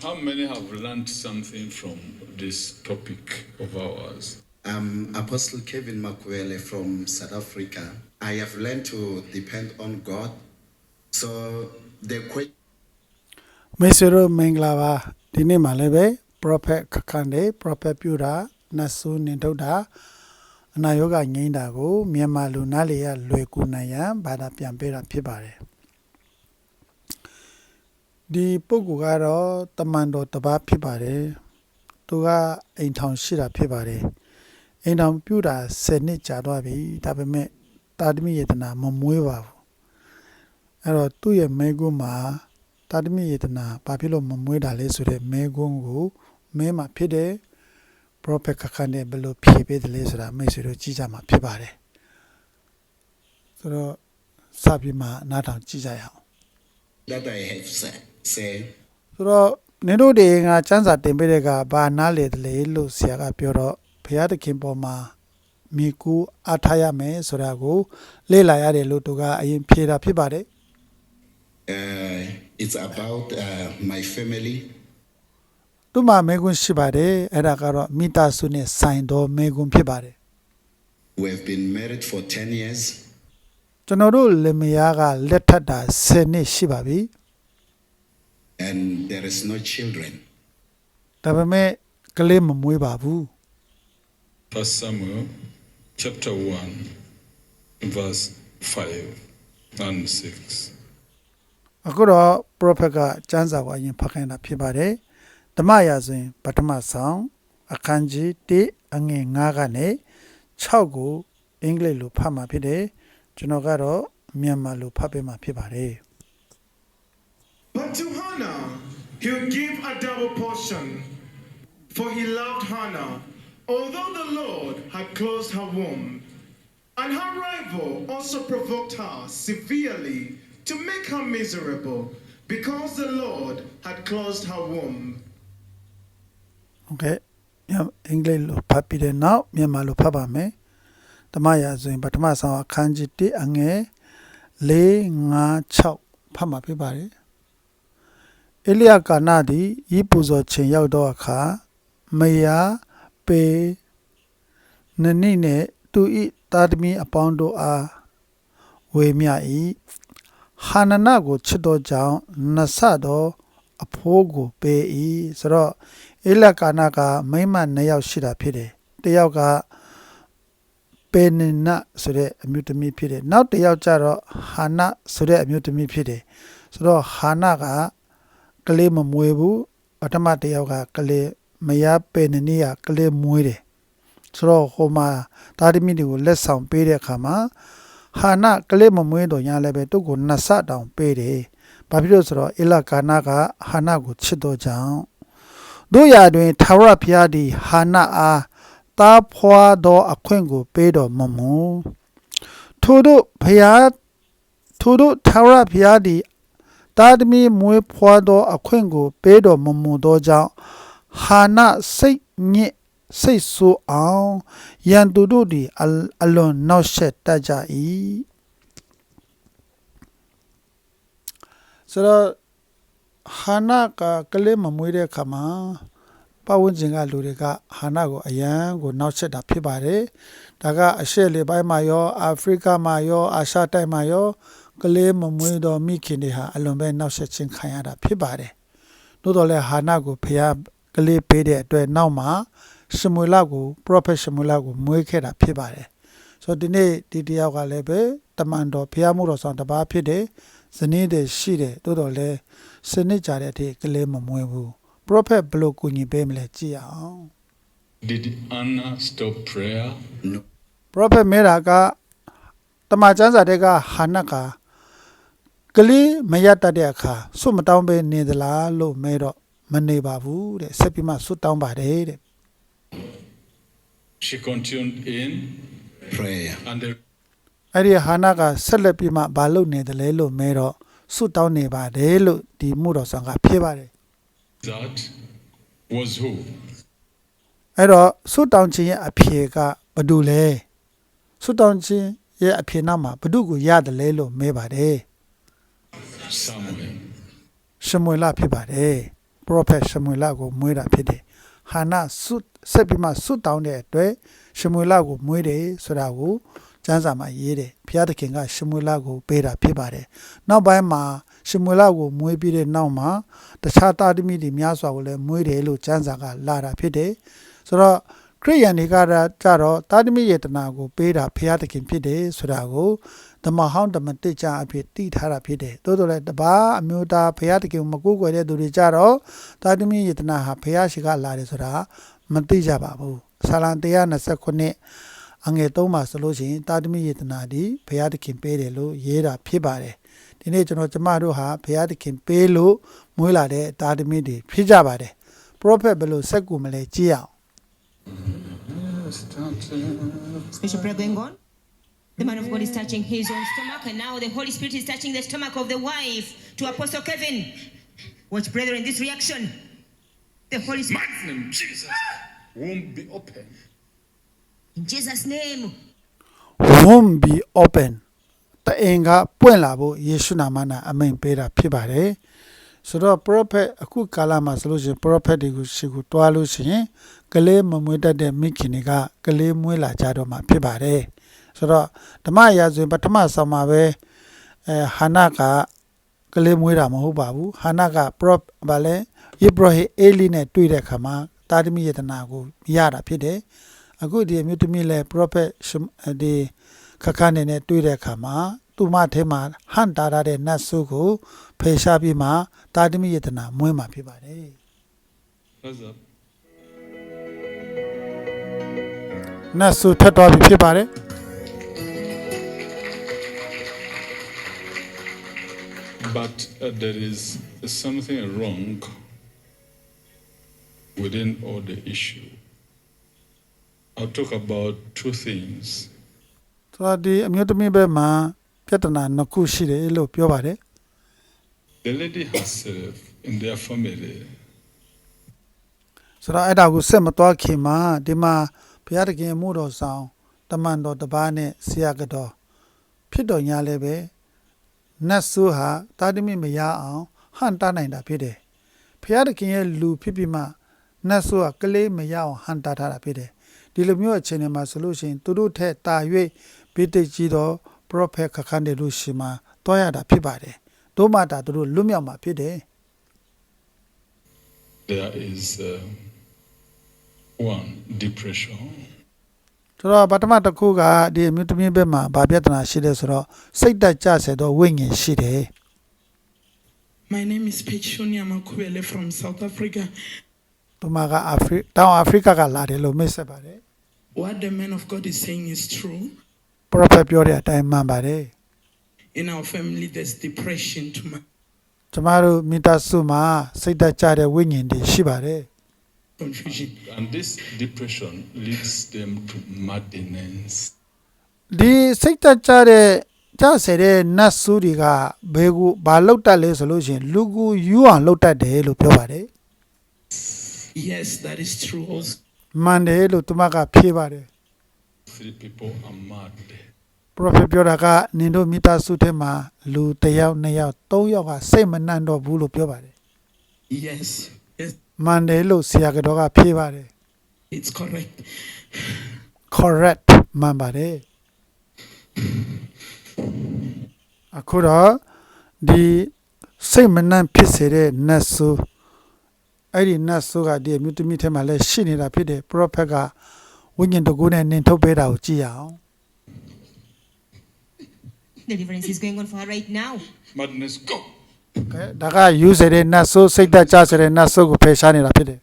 How many have learned something from this topic of ours? I'm Apostle Kevin Makwele from South Africa. I have learned to depend on God. So the question မိတ်ဆွေတို့မင်္ဂလာပါဒီနေ့မှလည်းပဲ prophet ခခန်တဲ့ prophet ပြူတာနတ်ဆုနင်ထုတ်တာအနာယောဂငိမ့်တာကိုမြန်မာလူနားလေရလွယ်ကူနိုင်ရန်ဘာသာပြန်ပေးတာဖြစ်ပါတယ် ဒီပုဂ္ဂိုလ်ကတော့တမန်တော်တစ်ပါးဖြစ်ပါတယ်သူကအိမ်ထောင်ရှိတာဖြစ်ပါတယ်အိမ်ထောင်ပြူတာ10နှစ်ကြာသွားပြီဒါပေမဲ့တာသမီယေတနာမမွေးပါဘူးအဲ့တော့သူ့ရဲ့မိကုမှာတာတမိယေတနာဘာဖြစ်လို့မမွေးတာလဲဆိုတဲ့မဲခွန်းကိုမဲမှာဖြစ်တဲ့ prophet ခခနဲ့ဘယ်လိုဖြေပေးတယ်လဲဆိုတာမိတ်ဆွေတို့ကြည့်ကြမှာဖြစ်ပါတယ်ဆိုတော့စပြီးမှနားထောင်ကြည့်ကြရအောင် that I have said, say, ဆိုတော့နင်တို့တွေကစံစာတင်ပေးတဲ့ကဘာနားလေတယ်လဲလို့ဆရာကပြောတော့ဘုရားသခင်ပေါ်မှာမိကူအားထားရမယ်ဆိုတာကိုလေ့လာရတယ်လို့သူကအရင်ဖြေတာဖြစ်ပါတယ် uh, it's about uh, my family. သူ့မှာမဲခွန်းရှိပါတယ်အဲ့ဒါကတော့မိသားစုနဲ့ဆိုင်တော်မဲခွန်းဖြစ်ပါတယ် We have been married for 10 years. ကျွန်တော်တို့လင်မယားကလက်ထပ်တာ10နှစ်ရှိပါပြီ and there is no children. ဒါပေမဲ့ကလေးမမွေးပါဘူး First Samuel chapter 1, verse 5 and 6. အခုတော့ prophet ကကျမ်းစာကိုအရင်ဖတ်ခိုင်းတာဖြစ်ပါတယ်ဓမ္မရာဆိုရင်ပထမဆောင်အခန်းကြီး1အငယ်9ကနေ6ကိုအင်္ဂလိပ်လိုဖတ်မှာဖြစ်တယ်ကျွန်တော်ကတော့မြန်မာလိုဖတ်ပေးမှာဖြစ်ပါတယ် But to Hannah, he'll give a double portion, for he loved Hannah, although the Lord had closed her womb. And her rival also provoked her severely to make her miserable, because the Lord had closed her womb. Okay. အင်္ဂလိပ်လိုဖတ်ပြီးတဲ့နောက်မြန်မာလိုဖတ်ပါမယ်။ဓမ္မရာဆိုရင်ပထမဆုံးအခန်းကြီး1အငယ်4 5 6ဖတ်မှာဖြစ်ပါတယ် အေလိယကာနသည်ဤပူဇော်ခြင်းရောက်သောအခါမယားပေနနိနှင့်သူဤတာသမီအပေါင်းတို့အားဝေမျှ၏ဟာနနကိုချစ်သောကြောင့်နဆသောအဖိုးကိုပေး၏ဆိုတော့အေလကာနာကမိမ့်မနှစ်ယောက်ရှိတာဖြစ်တယ်။တစ်ယောက်ကပေနနဆိုတဲ့အမျိုးသမီးဖြစ်တယ်။နောက်တစ်ယောက်ကျတော့ဟာနဆိုတဲ့အမျိုးသမီးဖြစ်တယ်။ဆိုတော့ဟာနက ကလေးမမွေးဘူးပထမတစ်ယောက်ကကလေးမယားပေနနီကကလေးမွေးတယ်။ဆိုတော့ဟိုမှာတာတိမိတွေကိုလက်ဆောင်ပေးတဲ့အခါမှာဟာနကလေးမမွေးတော့ညာလည်းပဲသူ့ကိုနှစ်ဆတောင်ပေးတယ်။ဘာဖြစ်လို့ဆိုတော့အေလကာနာကဟာနကိုချစ်တော့ကြောင်းတို့ရာတွင်သာဝရဘုရားသည်ဟာနအားတားဖွာသောအခွင့်ကိုပေးတော်မမူထို့တို့ဘုရားထို့တို့သာဝရဘုရားသည် တာသမီမွေးဖွာသော အခွင့်ကို ပေးတော်မမူသောကြောင့်ဟာနစိတ်ညစ်စိတ်ဆိုးအောင်ယံသူတို့သည်အအလွန်နောက်ဆက်တတ်ကြ၏ဆိုတော့ဟာနာကကလေးမမွေးတဲ့အခါမှာပတ်ဝန်းကျင်ကလူတွေကဟာနာကိုအယံကိုနောက်ဆက်တာဖြစ်ပါတယ်။ဒါကအရှေ့လေပိုင်းမှာရောအာဖရိကမှာရောအာရှတိုက်မှာရော ကလေးမမွေးတော့မိခင်တွေဟာအလွန်ပဲနောက်ဆက်ခြင်းခံရတာဖြစ်ပါတယ်။သို့တော်လည်းဟာနာကိုဖျားကလေးပေးတဲ့အတွက်နောက်မှာရှမွေလကို prophet ရှမွေလကိုမွေးခဲ့တာဖြစ်ပါတယ်။ဆိုတော့ဒီနေ့ဒီတယောက်ကလည်းပဲတမန်တော်ဖျားမှုတော်ဆောင်တစ်ပါးဖြစ်တယ်။ဇနီးတွေရှိတယ်သို့တော်လည်းစနစ်ကြတဲ့အထိကလေးမမွေးဘူး prophet ဘယ်လို့ကူညီပေးမလဲကြည့်ရအောင် Did Anna stop prayer? No, prophet မဲတာကတမန်ကျမ်းစာတွေကဟာနက ကလေးမရတတ်တဲ့အခါစွတ်မတောင်းပဲနေသလားလို့မဲတော့မနေပါဘူးတဲ့ဆက်ပြီးမှစွတ်တောင်းပါတယ်တဲ့ She continued in prayer. and the အဲ့ဒီဟာနကဆက်လက်ပြီးမှဘာလုပ်နေတယ်လဲလို့မဲတော့စွတ်တောင်းနေပါတယ်လို့ဒီမှုတော်ဆောင်ကဖြေပါတယ် that was who? အဲ့တော့စွတ်တောင်းခြင်းရဲ့အဖြေကဘာတူလဲစွတ်တောင်းခြင်းရဲ့အဖြေနောက်မှာဘာတူကိုရတယ်လဲလို့မဲပါတယ် Samuel. ရှမွေလဖြစ်ပါတယ် prophet ရှမွေလကိုမွေးတာဖြစ်တယ်ဟာနာဆုဆက်ပြီးမှဆုတောင်းတဲ့အတွက်ရှမွေလကိုမွေးတယ်ဆိုတာကိုကျမ်းစာမှာရေးတယ်ဘုရားသခင်ကရှမွေလကိုပေးတာဖြစ်ပါတယ်နောက်ပိုင်းမှာရှမွေလကိုမွေးပြီးတဲ့နောက်မှာတခြားတာသမီတွေများစွာကိုလည်းမွေးတယ်လို့ကျမ်းစာကလာတာဖြစ်တယ်ဆိုတော့ခရိယန်တွေကကြတော့တာသမီယေတနာကိုပေးတာဘုရားသခင်ဖြစ်တယ်ဆိုတာကို ဓမ္မဟောင်းဓမ္မတိကျအဖြစ်တည်ထားတာဖြစ်တယ်တိုးတော်လည်းတပါအမျိုးသားဘုရားသခင်ကိုမကူကွယ်တဲ့သူတွေကြတော့တာသမီယေတနာဟာဘုရားရှိခိုးလာတယ်ဆိုတာမသိကြပါဘူးဆာလံ129အငယ်3မှာဆိုလို့ရှိရင်တာသမီယေတနာဒီဘုရားသခင်ပေးတယ်လို့ရေးတာဖြစ်ပါတယ်ဒီနေ့ကျွန်တော်ကျမတို့ဟာဘုရားသခင်ပေးလို့မွေးလာတဲ့တာသမီတွေဖြစ်ကြပါတယ် prophet ဘယ်လိုစက်ကူမလဲကြည့်အောင် Special prayer going on. The man of God is touching his own stomach, and now the Holy Spirit is touching the stomach of the wife to Apostle Kevin. Watch, brethren, this reaction. The Holy Spirit, name Jesus won't be open. in Jesus' name. won't be open တအင်ကပွင့်လာဖို့ယေရှုနာမနဲ့အမိန်ပေးတာဖြစ်ပါတယ်ဆိုတော့ prophet အခုကာလမှာဆိုလို့ရှိရင် prophet တွေကိုရှိကိုတွားလို့ရှိရင်ကလေးမမွေးတတ်တဲ့မိခင်တွေကကလေးမွေးလာကြတော့မှာဖြစ်ပါတယ် ဆိုတော့ဓမ္မရာဇဝင်ပထမဆောင်မှာပဲအဲဟာနာကကလေးမွေးတာမဟုတ်ပါဘူးဟာနာက prop ဗာလဲယေဘရဟိအေလီနဲ့တွေ့တဲ့အခါမှာတာသမီယတနာကိုရတာဖြစ်တယ်အခုဒီအမျိုးသမီးလဲ prophet ရှမဒီခခနဲ့နဲ့တွေ့တဲ့အခါမှာသူမထဲမှာဟန်တာရတဲ့နတ်ဆုကိုဖေရှားပြီးမှတာတမိယတနာမွေးမှာဖြစ်ပါတယ် What's up? နတ်ဆုထက်သွားပြီဖြစ်ပါတယ် But uh, there is something wrong within all the issue. I'll talk about two things. ဆိုတော့ဒီအမျိုးသမီးဘက်မှာပြဿနာနှစ်ခုရှိတယ်လို့ပြောပါတယ် The lady herself in their family ဆိုတော့အဲ့ဒါကိုဆက်မသွားခင်မှာဒီမှာဘုရားတခင်မှုတော်ဆောင်တမန်တော်တစ်ပါးနဲ့ဆရာကတော်ဖြစ်တော်ညာလည်းပဲ နတ်ဆုဟာတာတမိမရအောင်ဟန်တာနိုင်တာဖြစ်တယ်ဘုရားတခင်ရဲ့လူဖြစ်ပြီးမှနတ်ဆုဟာကလေးမရအောင်ဟန်တာထားတာဖြစ်တယ်ဒီလိုမျိုးအခြေအနေမှာဆိုလို့ရှိရင်သူတို့ထက်တာ၍ဗိတိတ်ကြီးတော် prophet ခခန်းတယ်လို့ရှိမှတွားရတာဖြစ်ပါတယ်တို့မှတာသူတို့လွတ်မြောက်မှာဖြစ်တယ် there is uh, one depression ဆိုတော့ပထမတစ်ခုကဒီအမျိုးသမီးဘက်မှာဗာပြဿနာရှိတယ်ဆိုတော့စိတ်တက်ကြဆဲတော့ဝိညာဉ်ရှိတယ် My name is Pechunia Makuele from South Africa. သူမကအာဖရိတောင်အာဖရိကကလာတယ်လို့မိတ်ဆက်ပါတယ် What the man of God is saying is true. prophet ပြောတဲ့အတိုင်းမှန်ပါတယ် In our family, there's depression to my ကျမတို့မိသားစုမှာစိတ်တက်ကြတဲ့ဝိညာဉ်တွေရှိပါတယ် confusion. and this depression leads them to madness ဒီစိတ်တက်ကြတဲ့ကြဆဲတဲ့နတ်ဆူတွေကဘယ်ကိုဘာလောက်တတ်လဲဆိုလို့ရှိရင်လူကိုယူအောင်လောက်တတ်တယ်လို့ပြောပါတယ် Yes, that is true also. မှန်တယ်လို့သူမကဖြေပါတယ် three people are mad prophet ပြောတာကနင်တို့မိသားစုထဲမှာလူတစ်ယောက်နှစ်ယောက်သုံးယောက်ကစိတ်မနှံ့တော့ဘူးလို့ပြောပါတယ် Yes, yes, မှန်တယ်လို့ဆရာကတော်ကဖြေပါတယ် it's correct. correct မှန်ပါတယ်အခုတော့ဒီစိတ်မနှံ့ဖြစ်စေတဲ့နတ်ဆိုးအဲ့ဒီနတ်ဆိုးကဒီအမျိုးသမီးထဲမှာလည်းရှိနေတာဖြစ်တယ် prophet ကဝိညာဉ်တကူနဲ့နင်ထုတ်ပေးတာကိုကြည့်ရအောင် Deliverance is going on for her right now. madness go ကဲ ဒါကယူစေတဲ့နတ်ဆိုးစိတ်သက်ကြစေတဲ့နတ်ဆိုးကိုဖယ်ရှားနေတာဖြစ်တယ်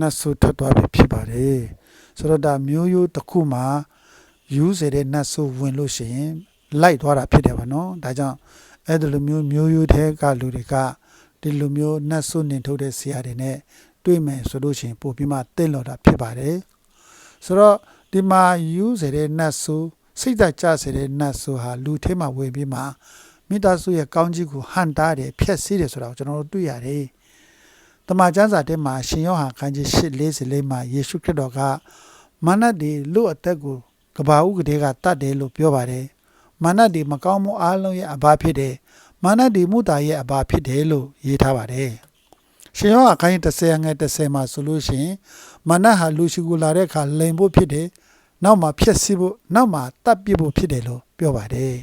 နတ်ဆိုးထွက်သွားပြီဖြစ်ပါတယ်ဆိုတော့ဒါမျိုးရိုးတစ်ခုမှာယူစေတဲ့နတ်ဆိုးဝင်လို့ရှိရင်လိုက်သွားတာဖြစ်တယ်ဗောနော်ဒါကြောင့်အဲ့ဒီလိုမျိုးမျိုးရိုးတဲ့ကလူတွေကဒီလိုမျိုးနတ်ဆိုးနင်ထုတ်တဲ့ဆရာတွေနဲ့တွေ့မယ်ဆိုလို့ရှိရင်ပို့ပြီးမှတင့်တော်တာဖြစ်ပါတယ်ဆိုတော့ဒီမှာယူစေတဲ့နတ်ဆို စိတ်သက်ကြစေတဲ့နတ်ဆိုဟာလူထဲမှာဝင်ပြီးမှမိသားစုရဲ့ကောင်းကြီးကိုဟန်တားတယ်ဖျက်ဆီးတယ်ဆိုတာကိုကျွန်တော်တို့တွေ့ရတယ်။တမန်ကျမ်းစာထဲမှာရှင်ယောဟန်ခန်းကြီး8:40လေးမှာယေရှုခရစ်တော်ကမနတ်ဒီလူအသက်ကိုကဘာဦးကလေးကတတ်တယ်လို့ပြောပါတယ်။မာနဒီမကောင်းမှုအလုံးရဲ့အဘာဖြစ်တယ်မာနဒီမုတာရဲ့အဘာဖြစ်တယ်လို့ရေးထားပါတယ်ရှင်ယောအခိုင်း30ငယ်30မှာဆိုလို့ရှိရင်မာနဟာလူရှိကူလာတဲ့အခါလိန်ဖို့ဖြစ်တယ် နောက်မှာဖြစ်စီဖို့နောက်မှာတတ်ပြစ်ဖို့ဖြစ်တယ်လို့ပြောပါတယ်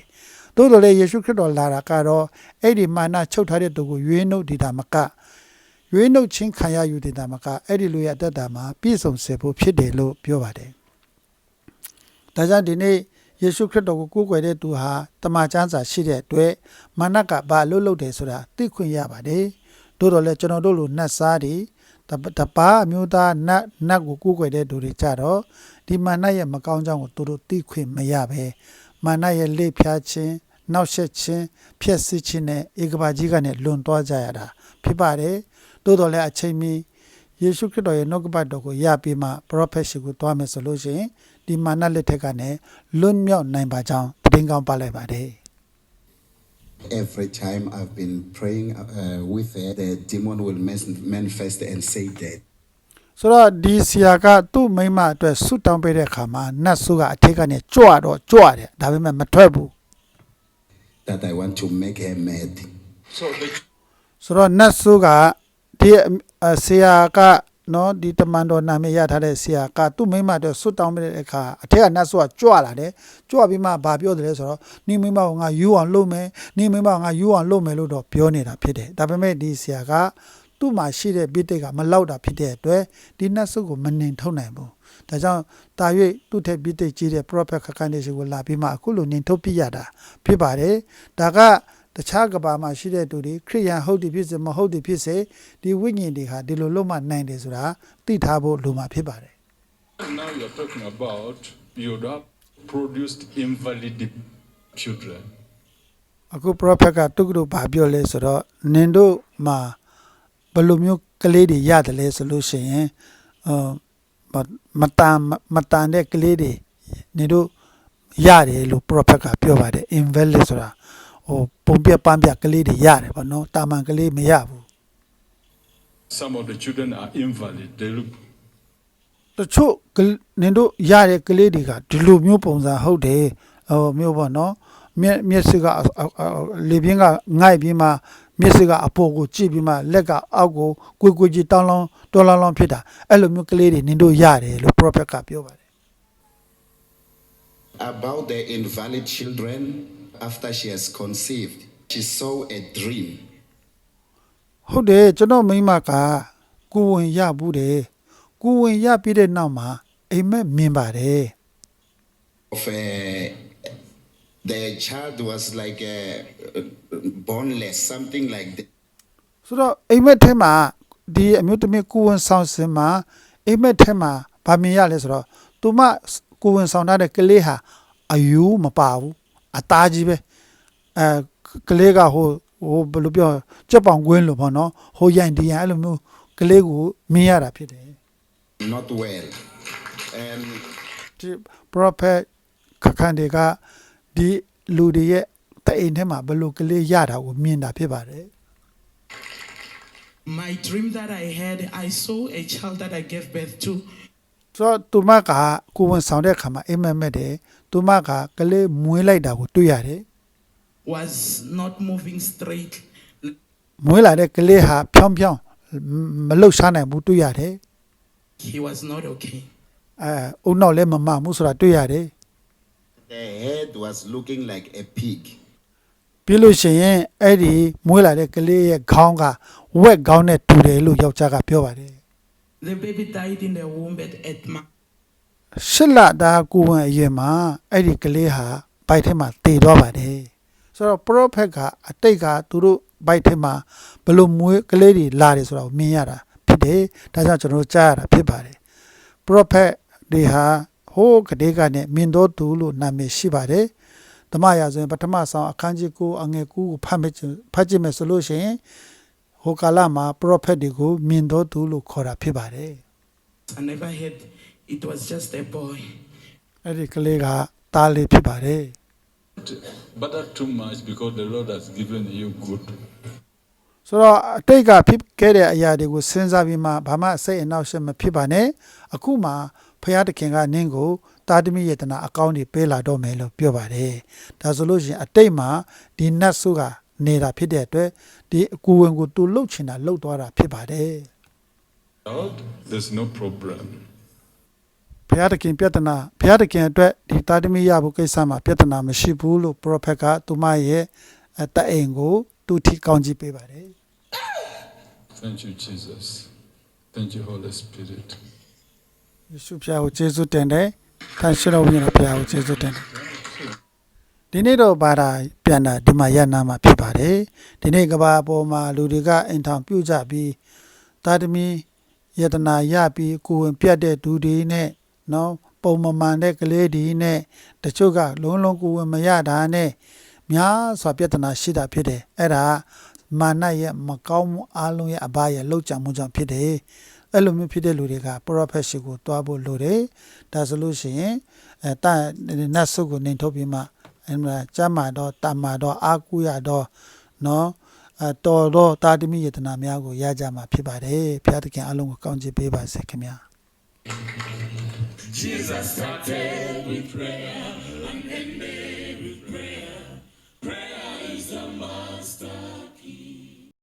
သို့တော်လည်းယေရှုခရစ်တော်လာတာကတော့အဲ့ဒီမာနချုပ်ထားတဲ့သူကိုရွေးနှုတ်ဒီတာမကရွေးနှုတ်ချင်းခံရယူဒီတာမကအဲ့ဒီလူရဲ့အတ္တတာမှာပြည့်စုံစေဖို့ဖြစ်တယ်လို့ပြောပါတယ်ဒါကြောင့်ဒီနေ့ယေရှုခရစ်တော်ကိုကိုးကွယ်တဲ့သူဟာတမန်ကျမ်းစာရှိတဲ့အတွက်မာနကဘာလို့လုပ်တယ်ဆိုတာသိခွင့်ရပါတယ်တို့တော်လည်းကျွန်တော်တို့လိုနတ်စားတွေတပတပါအမျိုးသားနတ်နတ်ကိုကိုးကွယ်တဲ့သူတွေကြတော့ ဒီမာနရဲ့မကောင်းကြောင်းကိုသူတို့သိခွင့်မရပဲမာနရဲ့လေဖျားခြင်းနောက်ဆက်ခြင်းဖျက်ဆီးခြင်းနဲ့ဧကဘာကြီးကနေလွန်သွားကြရတာဖြစ်ပါတယ်တို့တော်လည်းအချိန်မီယေရှုခရစ်တော်ရဲ့နှုတ်ကပတ်တော်ကိုရပြီးမှပရောဖက်ရှိကိုတွားမယ်ဆိုလို့ရှိရင်ဒီမာနလက်ထက်ကနေလွတ်မြောက်နိုင်ပါကြောင်းတင်ကောင်းပါလိုက်ပါတယ် Every time I've been praying uh, with her, the demon will mas- manifest and say that. ဆိုတော့ဒီဆရာကသူ့မိန်းမအတွက်ဆုတောင်းပေးတဲ့အခါမှာနတ်ဆုကအထက်ကနေကြွတော့ကြွတယ်ဒါပေမဲ့မထွက်ဘူး that I want to make her mad. So the ဆိုတော့နတ်ဆုကဒီအဆရာကနော်ဒီတမန်တော်နာမည်ရထားတဲ့ဆရာကသူ့မိန်းမအတွက်ဆုတောင်းပေးတဲ့အခါအထက်ကနတ်ဆုကကြွလာတယ်ကြွပြီးမှဘာပြောတယ်လဲဆိုတော့နေမိန်းမကငါယူအောင်လုပ်မယ်နေမိန်းမကငါယူအောင်လုပ်မယ်လို့တော့ပြောနေတာဖြစ်တယ်ဒါပေမဲ့ဒီဆရာက သူ့မှာရှိတဲ့ပိဋိတ်ကမလောက်တာဖြစ်တဲ့အတွက်ဒီနတ်ဆုကိုမနှင်ထုတ်နိုင်ဘူးဒါကြောင့်တာ၍သူ့ထက်ပိဋိတ်ကြီးတဲ့ prophet ခကန်တဲ့ရှိကိုလာပြီးမှအခုလိုနှင်ထုတ်ပြရတာဖြစ်ပါတယ်ဒါကတခြားကဘာမှာရှိတဲ့သူတွေခရိယန်ဟုတ်တယ်ဖြစ်စေမဟုတ်တယ်ဖြစ်စေဒီဝိညာဉ်တွေဟာဒီလိုလုံးမနိုင်တယ်ဆိုတာသိထားဖို့လိုမှာဖြစ်ပါတယ် now you're talking about you'd have produced invalid children. အခု prophet ကတုတ်တုတ်ဘာပြောလဲဆိုတော့နင်တို့မှာ ဘယ်လိုမျိုးကလေးတွေရတယ်လဲဆိုလို့ရှိရင်အော်မမတန်မတန်တဲ့ကလေးတွေနင်တို့ရတယ်လို့ prophet ကပြောပါတယ် invalid ဆိုတာဟိုပုံပြပန်းပြကလေးတွေရတယ်ဗောနော်တာမန်ကလေးမရဘူး Some of the children are invalid. They look တချို့ကလနင်တို့ရတဲ့ကလေးတွေကဒီလိုမျိုးပုံစံဟုတ်တယ်ဟိုမျိုးပေါ့နော်မျက်မျက်စိကအအအလေပြင်းကငိုက်ပြီးမှ မျက်စိကအပေါ်ကိုကြည့်ပြီးမှလက်ကအောက်ကိုကိုကိုကြီးတောင်းလောင်းတော်လောင်းလောင်းဖြစ်တာအဲ့လိုမျိုးကလေးတွေနင်တို့ရတယ်လို့ prophet ကပြောပါတယ် About the invalid children, after she has conceived, she saw a dream ဟုတ်တယ်ကျွန်တော်မိန်းမကကိုယ်ဝင်ရဘူးတယ်ကိုယ်ဝင်ရပြီးတဲ့နောက်မှာအိမ်မက်မြင်ပါတယ် of a, the child was like a, boneless, something like that. ဆိုတော့အိမ်မက်ထဲမှာဒီအမျိုးသမီးကိုယ်ဝင်ဆောင်စင်မှာအိမ်မက်ထဲမှာဗာမြင်ရလဲဆိုတော့သူမကိုယ်ဝင်ဆောင်ထားတဲ့ကလေးဟာအယူမပါဘူးအသားကြီးပဲအဲကလေးကဟိုဟိုဘယ်လိုပြောကြက်ပောင်ကွင်းလို့ပေါ့နော်ဟိုရိုင်ဒီရိုင်အဲ့လိုမျိုးကလေးကိုမြင်ရတာဖြစ်တယ် not well. And ဒီ prophet ခခန်တွေက ဒီလူတွေရဲ့တအိမ်ထဲမှာဘယ်လိုကလေးရတာကိုမြင်တာဖြစ်ပါတယ် My dream that I had, I saw a child that I gave birth to. ဆိုတော့သူမကကိုယ်ဝင်ဆောင်တဲ့အခါမှာအိမ်မက်မက်တယ်သူမကကလေးမွေးလိုက်တာကိုတွေ့ရတယ် was not moving straight. မွေးလာတဲ့ကလေးဟာဖြောင်းဖြောင်းမလှုပ်ရှားနိုင်ဘူးတွေ့ရတယ် He was not okay. အဲအုံနောက်လည်းမမမှုဆိုတာတွေ့ရတယ် the head was looking like a pig. ပြီးလို့ရှိရင်အဲ့ဒီမွေးလာတဲ့ကလေးရဲ့ခေါင်းကဝက်ခေါင်းနဲ့တူတယ်လို့ယောက်ျားကပြောပါတယ် The baby died in the womb at eight months. ရှစ်လသားကိုယ်ဝင်အရင်မှာအဲ့ဒီကလေးဟာဘိုက်ထဲမှာတည်သွားပါတယ်ဆိုတော့ prophet ကအတိတ်ကသူတို့ဘိုက်ထဲမှာဘယ်လိုမွေးကလေးတွေလာတယ်ဆိုတာကိုမြင်ရတာဖြစ်တယ်ဒါကြောင့်ကျွန်တော်တို့ကြားရတာဖြစ်ပါတယ် prophet တွေဟာ ဟိုးကတိကနေမြင်တော်သူလို့နာမည်ရှိပါတယ်ဓမ္မရာဆိုရင် ပထမဆောင်အခန်းကြီး9အငယ်9ကိုဖတ်မယ်ဖတ်ကြည့်မယ်ဆိုလို့ရှိရင်ဟိုကာလမှာ prophet တွေကိုမြင်တော်သူလို့ခေါ်တာဖြစ်ပါတယ် I never had, it was just a boy. အဲ့ဒီကလေးကသားလေးဖြစ်ပါတယ် but that too much because the Lord has given you good. ဆိုတော့အတိတ်ကဖြစ်ခဲ့တဲ့အရာတွေကိုစဉ်းစားပြီးမှဘာမှစိတ်အနှောက်အယှက်မဖြစ်ပါနဲ့အခုမှ ဖရာသခင်ကနင်းကိုတာသမီယေတနာအကောင့်တွေပေးလာတော့မယ်လို့ပြောပါတယ်ဒါဆိုလို့ရှိရင်အတိတ်မှာဒီနတ်ဆုကနေတာဖြစ်တဲ့အတွက်ဒီအကူဝင်ကိုသူလှုပ်ချင်တာလှုပ်သွားတာဖြစ်ပါတယ် Out, there's no problem. ဘုရားသခင်ပြဿနာဘုရားသခင်အတွက်ဒီတာသမီရဖို့ကိစ္စမှာပြဿနာမရှိဘူးလို့ပရောဖက်ကသူမရဲ့အတအိမ်ကိုသူထိကောင်းကြည့်ပေးပါတယ် Thank you, Jesus. Thank you, Holy Spirit. ယေရှုဖျားကိုကျေးဇူးတင်တယ်။ဖန်ရှင်တော်ဝိညာဉ်တော်ဖျားကိုကျေးဇူးတင်တယ်။ဒီနေ့တော့ဘာသာပြန်တာဒီမှာရနာမှာဖြစ်ပါတယ်။ဒီနေ့ကဘာပေါ်မှာလူတွေကအိမ်ထောင်ပြုတ်ကြပြီးတာသမီယတနာရပြီးကိုယ်ဝင်ပြတ်တဲ့ဒူတွေနဲ့နော်ပုံမမှန်တဲ့ကလေးတွေနဲ့တချို့ကလုံးလုံးကိုယ်ဝင်မရတာနဲ့များစွာပြဿနာရှိတာဖြစ်တယ်။အဲ့ဒါမာနရဲ့မကောင်းမှုအလုံးရဲ့အဘရဲ့လှုပ်ကြံမှုကြောင့်ဖြစ်တယ်။ အဲ့လိုမျိုးဖြစ်တဲ့လူတွေက prophet ရှိကိုတွားဖို့လိုတယ်ဒါဆိုလို့ရှိရင်အဲတနတ်ဆုကိုနေထုတ်ပြီးမှအဲ့မှာကျမ်းမာတော့တမာတော့အာကူရတော့နော်အတော်တော့တာတိမိယတနာများကိုရကြမှာဖြစ်ပါတယ်ဘုရားသခင်အလုံးကိုကောင်းချီးပေးပါစေခင်ဗျာ Jesus started with prayer and ended